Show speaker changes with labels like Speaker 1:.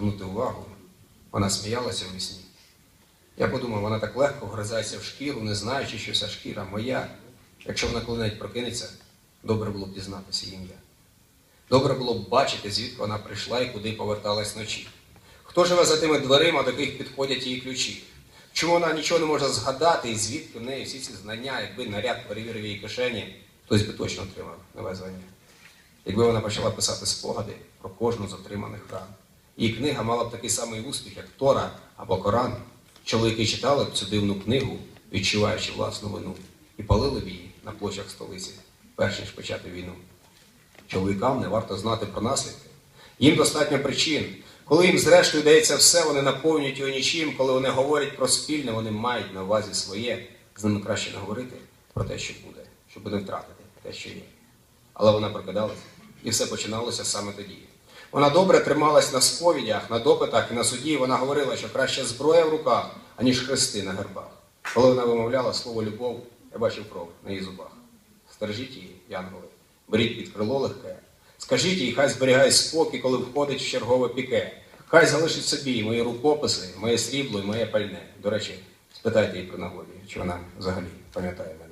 Speaker 1: привернути увагу, вона сміялася у вісні. Я подумав, вона так легко вгризається в шкіру, не знаючи, що ця шкіра моя. Якщо вона коли-небудь прокинеться, добре було б дізнатися ім'я. Добре було б бачити, звідки вона прийшла і куди поверталась вночі. Хто живе за тими дверима, до яких підходять її ключі? Чому вона нічого не може згадати, і звідки в неї всі ці знання, якби наряд перевірив її кишені, хтось би точно отримав нове звання. Якби вона почала писати спогади про кожну з отриманих ран. Її книга мала б такий самий успіх, як Тора або Коран. Чоловіки читали б цю дивну книгу, відчуваючи власну вину, і палили б її на площах столиці, перш ніж почати війну. Чоловікам не варто знати про наслідки. Їм достатньо причин. Коли їм зрештою дається все, вони наповнюють його нічим. Коли вони говорять про спільне, вони мають на увазі своє. З ними краще не говорити про те, що буде, щоб не втратити те, що є. Але вона прокидалася, і все починалося саме тоді. Вона добре трималась на сповідях, на допитах і на суді. Вона говорила, що краще зброя в руках, аніж хрести на гербах. Коли вона вимовляла слово любов, я бачив кров на її зубах. Стережіть її, янголи, беріть під крило легке. Скажіть їй, хай зберігає спокій, коли входить в чергове піке. Хай залишить собі мої рукописи, моє срібло і моє пальне. До речі, спитайте її при нагоді, чи вона взагалі пам'ятає мене.